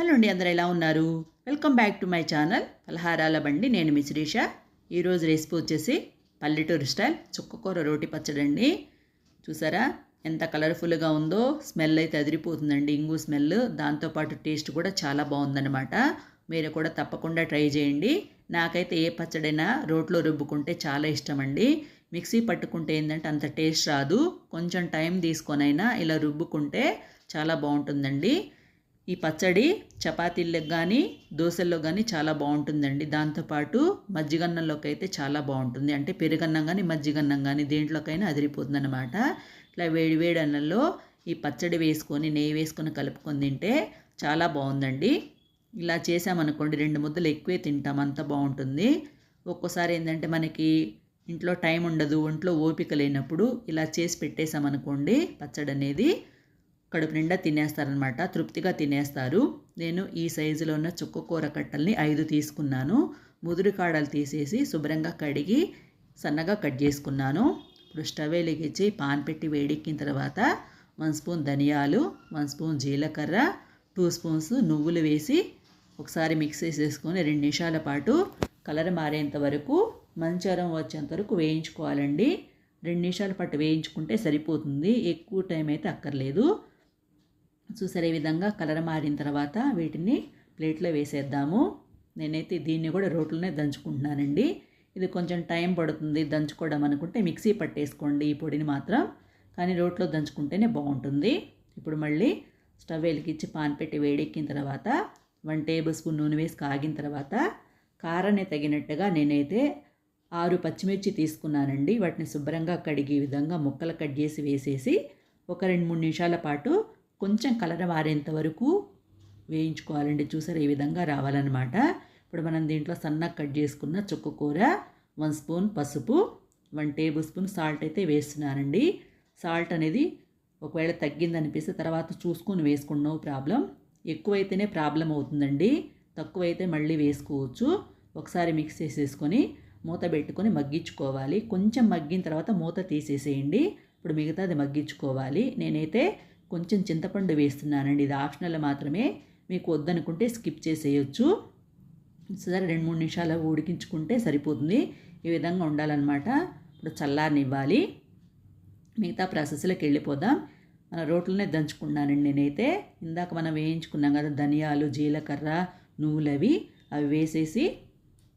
Hello అండి అందరు ఎలా ఉన్నారు? Welcome back to my channel పలహారాల బండి. నేను మీ శిరీష. ఈరోజు రెసిపీ వచ్చేసి పల్లెటూరు స్టైల్ చుక్కకూర రోటి పచ్చడి అండి. చూసారా? ఎంత కలర్ఫుల్గా ఉందో స్మెల్ అయితే అదిరిపోతుందండి. ఇంగు స్మెల్ దాంతోపాటు టేస్ట్ కూడా చాలా బాగుందన్నమాట. మీరు కూడా తప్పకుండా ట్రై చేయండి. నాకైతే ఏ పచ్చడైనా రోట్లో రుబ్బుకుంటే చాలా ఇష్టం అండి మిక్సీ పట్టుకుంటే ఏంటంటే అంత టేస్ట్ రాదు. కొంచెం టైం తీసుకొనైనా ఇలా రుబ్బుకుంటే చాలా బాగుంటుందండి. ఈ పచ్చడి చపాతీలకు కానీ దోశల్లో కానీ చాలా బాగుంటుందండి. దాంతోపాటు మజ్జిగన్నంలోకి అయితే చాలా బాగుంటుంది. అంటే పెరుగన్నం కానీ మజ్జిగన్నం కానీ దేంట్లోకైనా అదిరిపోతుందన్నమాట. ఇట్లా వేడి వేడి అన్నంలో ఈ పచ్చడి వేసుకొని నెయ్యి వేసుకొని కలుపుకొని తింటే చాలా బాగుందండి. ఇలా చేసామనుకోండి రెండు ముద్దలు ఎక్కువే తింటాం అంత బాగుంటుంది. ఒక్కోసారి ఏంటంటే మనకి ఇంట్లో టైం ఉండదు ఒంట్లో ఓపిక లేనప్పుడు ఇలా చేసి పెట్టేసామనుకోండి పచ్చడి అనేది కడుపు నిండా తినేస్తారనమాట తృప్తిగా తినేస్తారు. నేను ఈ సైజులో ఉన్న చుక్కకూర కట్టల్ని ఐదు తీసుకున్నాను. ముదురు కాడలు తీసేసి శుభ్రంగా కడిగి సన్నగా కట్ చేసుకున్నాను. ఇప్పుడు స్టవ్ వెలిగించి పాన్ పెట్టి వేడెక్కిన తర్వాత వన్ స్పూన్ ధనియాలు వన్ స్పూన్ జీలకర్ర టూ స్పూన్స్ నువ్వులు వేసి ఒకసారి మిక్స్ చేసేసుకొని రెండు నిమిషాల పాటు కలర్ మారేంత వరకు మంచరం వచ్చేంత వరకు వేయించుకోవాలండి. రెండు నిమిషాల పాటు వేయించుకుంటే సరిపోతుంది. ఎక్కువ టైం అయితే అక్కర్లేదు. చూసారు ఈ విధంగా కలర్ మారిన తర్వాత వీటిని ప్లేట్లో వేసేద్దాము. నేనైతే దీన్ని కూడా రోట్లోనే దంచుకుంటున్నానండి. ఇది కొంచెం టైం పడుతుంది దంచుకోవడం అనుకుంటే మిక్సీ పట్టేసుకోండి ఈ పొడిని మాత్రం. కానీ రోట్లో దంచుకుంటేనే బాగుంటుంది. ఇప్పుడు మళ్ళీ స్టవ్ వెలిగించి పాన్ పెట్టి వేడెక్కిన తర్వాత వన్ టేబుల్ స్పూన్ నూనె వేసి కాగిన తర్వాత కారాన్ని తగినట్టుగా నేనైతే ఆరు పచ్చిమిర్చి తీసుకున్నానండి. వాటిని శుభ్రంగా కడిగి విధంగా ముక్కలు కట్ చేసి వేసేసి ఒక రెండు మూడు నిమిషాల పాటు కొంచెం కలర్ మారేంత వరకు వేయించుకోవాలండి. చూసారు ఈ విధంగా రావాలన్నమాట. ఇప్పుడు మనం దీంట్లో సన్నగా కట్ చేసుకున్న చుక్కకూర వన్ స్పూన్ పసుపు వన్ టేబుల్ స్పూన్ సాల్ట్ అయితే వేస్తున్నానండి. సాల్ట్ అనేది ఒకవేళ తగ్గిందనిపిస్తే తర్వాత చూసుకొని వేసుకున్నావు ప్రాబ్లం. ఎక్కువైతేనే ప్రాబ్లం అవుతుందండి. తక్కువైతే మళ్ళీ వేసుకోవచ్చు. ఒకసారి మిక్స్ చేసేసుకొని మూత పెట్టుకొని మగ్గించుకోవాలి. కొంచెం మగ్గిన తర్వాత మూత తీసేసేయండి. ఇప్పుడు మిగతాది మగ్గించుకోవాలి. నేనైతే కొంచెం చింతపండు వేస్తున్నానండి. ఇది ఆప్షనల్ మాత్రమే. మీకు వద్దనుకుంటే స్కిప్ చేసేయచ్చు. సరే రెండు మూడు నిమిషాలు ఉడికించుకుంటే సరిపోతుంది. ఈ విధంగా ఉండాలన్నమాట. ఇప్పుడు చల్లారనివ్వాలి. మిగతా ప్రాసెస్లోకి వెళ్ళిపోదాం. మన రోట్లోనే దంచుకున్నానండి నేనైతే. ఇందాక మనం వేయించుకున్నాం కదా ధనియాలు జీలకర్ర నువ్వులవి. అవి వేసేసి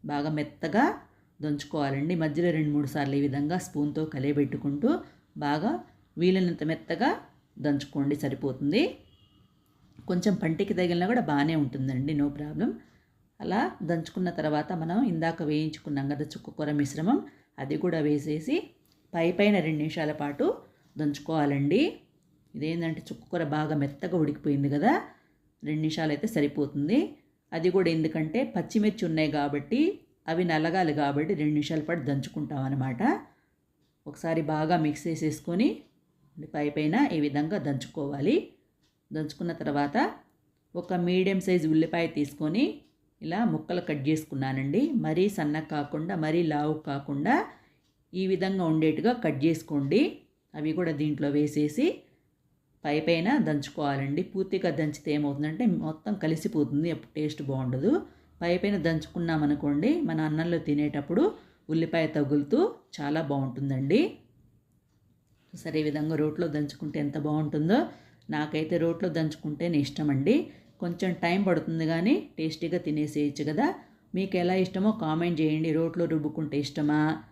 బాగా మెత్తగా దంచుకోవాలండి. మధ్యలో రెండు మూడు సార్లు ఈ విధంగా స్పూన్తో కలియబెట్టుకుంటూ బాగా వీలైనంత మెత్తగా దంచుకోండి సరిపోతుంది. కొంచెం పంటికి తగిలినా కూడా బాగానే ఉంటుందండి నో ప్రాబ్లం. అలా దంచుకున్న తర్వాత మనం ఇందాక వేయించుకున్నాం కదా చుక్కకూర మిశ్రమం అది కూడా వేసేసి పై పైన రెండు నిమిషాల పాటు దంచుకోవాలండి. ఇదేంటంటే చుక్కకూర బాగా మెత్తగా ఉడికిపోయింది కదా రెండు నిమిషాలు అయితే సరిపోతుంది. అది కూడా ఎందుకంటే పచ్చిమిర్చి ఉన్నాయి కాబట్టి అవి నలగాలి కాబట్టి రెండు నిమిషాల పాటు దంచుకుంటాం అనమాట ఒకసారి బాగా మిక్స్ చేసేసుకొని పై పైన ఈ విధంగా దంచుకోవాలి. దంచుకున్న తర్వాత ఒక మీడియం సైజ్ ఉల్లిపాయ తీసుకొని ఇలా ముక్కలు కట్ చేసుకున్నానండి. మరీ సన్న కాకుండా మరీ లావు కాకుండా ఈ విధంగా ఉండేట్టుగా కట్ చేసుకోండి. అవి కూడా దీంట్లో వేసేసి పై పైన దంచుకోవాలండి. పూర్తిగా దంచితే ఏమవుతుందంటే మొత్తం కలిసిపోతుంది. అప్పుడు టేస్ట్ బాగుండదు. పై పైన దంచుకున్నామనుకోండి మన అన్నంలో తినేటప్పుడు ఉల్లిపాయ తగులుతూ చాలా బాగుంటుందండి. సరే ఈ విధంగా రోట్లో దంచుకుంటే ఎంత బాగుంటుందో నాకైతే రోట్లో దంచుకుంటేనే ఇష్టం అండి కొంచెం టైం పడుతుంది కానీ టేస్టీగా తినేసేయచ్చు కదా. మీకు ఎలా ఇష్టమో కామెంట్ చేయండి. రోట్లో రుబ్బుకుంటే ఇష్టమా?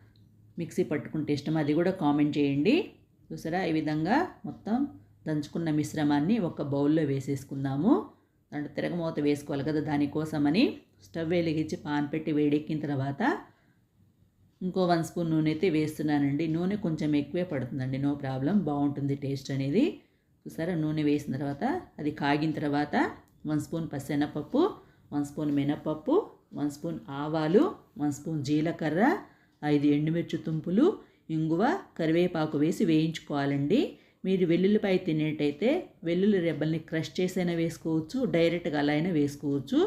మిక్సీ పట్టుకుంటే ఇష్టమా? అది కూడా కామెంట్ చేయండి. చూసారా? ఈ విధంగా మొత్తం దంచుకున్న మిశ్రమాన్ని ఒక బౌల్లో వేసేసుకుందాము. దాంట్లో తిరగమూత వేసుకోవాలి కదా దానికోసమని. స్టవ్ వెలిగించి పాన్ పెట్టి వేడెక్కిన తర్వాత ఇంకో వన్ స్పూన్ నూనె అయితే వేస్తున్నానండి. నూనె కొంచెం ఎక్కువే పడుతుందండి. No problem. బాగుంటుంది టేస్ట్ అనేది. చూసారా? నూనె వేసిన తర్వాత అది కాగిన తర్వాత వన్ స్పూన్ పసెనపప్పు వన్ స్పూన్ మినపప్పు వన్ స్పూన్ ఆవాలు వన్ స్పూన్ జీలకర్ర ఐదు ఎండుమిర్చి తుంపులు ఇంగువ కరివేపాకు వేసి వేయించుకోవాలండి. మీరు వెల్లుల్లిపాయ తినేటైతే వెల్లుల్లి రెబ్బల్ని క్రష్ చేసైనా వేసుకోవచ్చు. డైరెక్ట్గా అలా అయినా వేసుకోవచ్చు.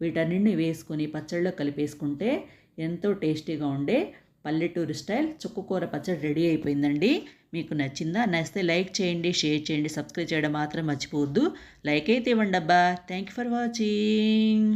వీటన్నింటిని వేసుకొని పచ్చళ్ళలో కలిపేసుకుంటే ఎంతో టేస్టీగా ఉండే పల్లెటూరు స్టైల్ చుక్కుకూర పచ్చడి రెడీ అయిపోయిందండి. మీకు నచ్చిందా? నచ్చితే లైక్ చేయండి షేర్ చేయండి సబ్స్క్రైబ్ చేయడం మాత్రం మర్చిపోవద్దు. లైక్ అయితే ఇవ్వండి అబ్బా థ్యాంక్ యూ ఫర్ వాచింగ్.